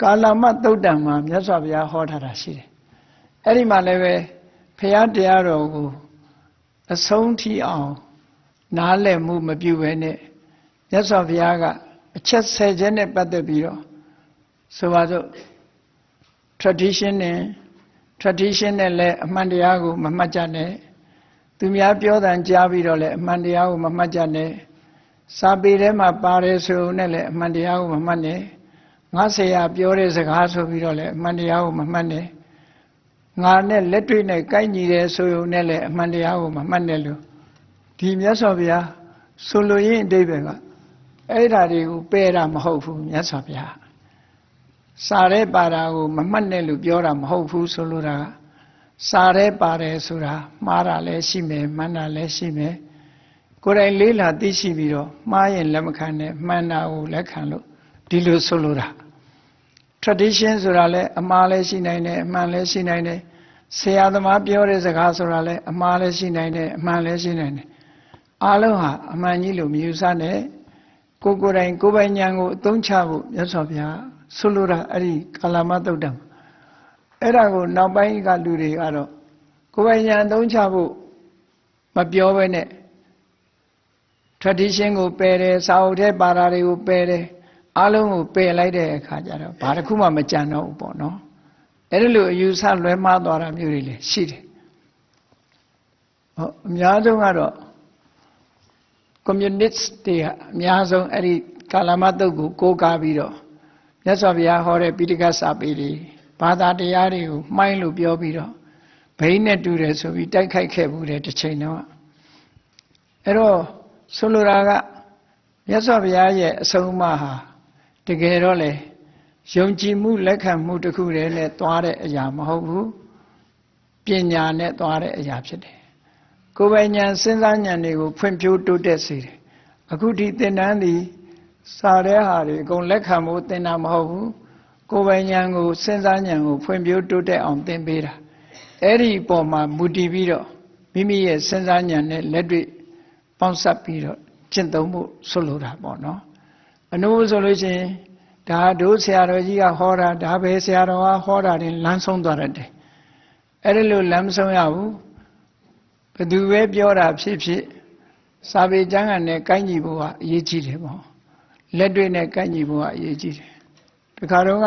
ကာလမသုတ်တံမှာမြတ်စွာဘုရားဟောထားတာရှိတယ်အဲ့ဒီမှာလည်းပဲဘုရားတရားတော်ကိုအဆုံးထိအောင်နားလည်မှုမပြုဘဲနဲ့မြတ်စွာဘုရားကအချက်ဆယ်ချက်နဲ့ပတ်သက်ပြီးတော့ဆိုပါစို့ tradition နဲ့ tradition နဲ့လည်းအမှန်တရားကိုမမှတ်ကြနဲ့သူများပြောတန်ကြားပြီးတော့လည်းအမှန်တရားကိုမမှတ်ကြနဲ့စာပေထဲမှာပါတယ်ဆိုနဲ့လည်းအမှန်တရားကိုမမှတ်နဲ့ ငါဆရာပြောတဲ့စကားဆိုပြီးတော့လည်းအမှန်တရားကိုမမှတ်နဲ့ငါနဲ့လက်တွေ့နဲ့ကိုက်ညီတယ်ဆိုရုံနဲ့လည်းအမှန်တရားကိုမမှတ်နဲ့လို့ဒီမြတ်စွာဘုရားဆိုလိုရင်းအဓိပ္ပာယ်ကအဲ့ဓာတွေကိုပယ်တာမဟုတ်ဘူးမြတ်စွာဘုရားစာရဲပါတာကိုမမှတ်နဲ့လို့ပြောတာမဟုတ်ဘူးဆိုလိုတာကစာရဲပါတယ်ဆိုတာမှားတာလည်းရှိမယ်မှန်တာလည်းရှိမယ်ကိုယ်တိုင်လေးလာသိရှိပြီးတော့မှားရင်လက်မခံနဲ့မှန်တာကိုလက်ခံလို့ ဒီလိုဆိုလိုတာ tradition ဆိုတာလည်းအမှားလည်းရှိနိုင်တယ်အမှန်လည်းရှိနိုင်တယ်ဆရာသမားပြောတဲ့စကားဆိုတာလည်းအမှားလည်းရှိနိုင်တယ်အမှန်လည်းရှိနိုင်တယ်အားလုံးဟာအမှန်ကြီးလို့မယူဆနဲ့ကိုယ်ကိုယ်တိုင်ကိုယ်ပိုင်ဉာဏ်ကိုအသုံးချဖို့မြတ်စွာဘုရားဆိုလိုတာအဲ့ဒီကာလမသုတ်တံအဲ့ဒါကိုနောက်ပိုင်းကလူတွေကတော့ကိုယ်ပိုင်ဉာဏ်အသုံးချဖို့မပြောဘဲနဲ့ tradition ကိုပယ်တယ်စာအုပ်ထဲပါတာတွေကိုပယ်တယ် အားလုံးကိုပယ်လိုက်တဲ့အခါကျတော့ဘာတစ်ခုမှမကြံတော့ဘူးပေါ့နော်အဲ့ဒီလိုအယူဆလွဲမှားသွားတာမျိုးတွေလည်းရှိတယ်ဟောအများဆုံးကတော့ communist တွေကအများဆုံးအဲ့ဒီကာလမတုတ်ကိုကိုးကားပြီးတော့မြတ်စွာဘုရားဟောတဲ့ပိဋကတ်စာပေတွေဘာသာတရားတွေကိုမှိုင်းလို့ပြောပြီးတော့ဘိန်းနဲ့တူတယ်ဆိုပြီးတိုက်ခိုက်ခဲ့ဘူးတဲ့တစ်ချိန်တော့အဲ့တော့ဆိုလိုတာကမြတ်စွာဘုရားရဲ့အဆုံးအမဟာ တကယ်တော့လေယုံကြည်မှုလက်ခံမှုတစ်ခုတည်းနဲ့သွားတဲ့အရာမဟုတ်ဘူးပညာနဲ့သွားတဲ့အရာဖြစ်တယ်ကိုယ်ပိုင်ဉာဏ်စဉ်းစားဉာဏ်တွေကိုဖွံ့ဖြိုးတိုးတက်စေတယ်အခုဒီသင်တန်းသည်စာတဲ့ဟာတွေအကုန်လက်ခံဖို့သင်တာမဟုတ်ဘူးကိုယ်ပိုင်ဉာဏ်ကိုစဉ်းစားဉာဏ်ကိုဖွံ့ဖြိုးတိုးတက်အောင်သင်ပေးတာအဲ့ဒီအပေါ်မှာမူတည်ပြီးတော့မိမိရဲ့စဉ်းစားဉာဏ်နဲ့လက်တွေ့ပေါင်းစပ်ပြီးတော့ကျင့်သုံးဖို့ဆိုလိုတာပေါ့နော် အနုဆိုလို့ရှိရင်ဒါတို့ဆရာတော်ကြီးကဟောတာဒါပဲဆရာတော်ကဟောတာတင်လမ်းဆုံးသွားတတ်တယ်အဲ့ဒီလိုလမ်းမဆုံးရဘူးဘသူပဲပြောတာဖြစ်ဖြစ်စာပေကျမ်းဂန်နဲ့ကိုင်းညီဖို့ကအရေးကြီးတယ်ပေါ့လက်တွေ့နဲ့ကိုင်းညီဖို့ကအရေးကြီးတယ်တခါတော့က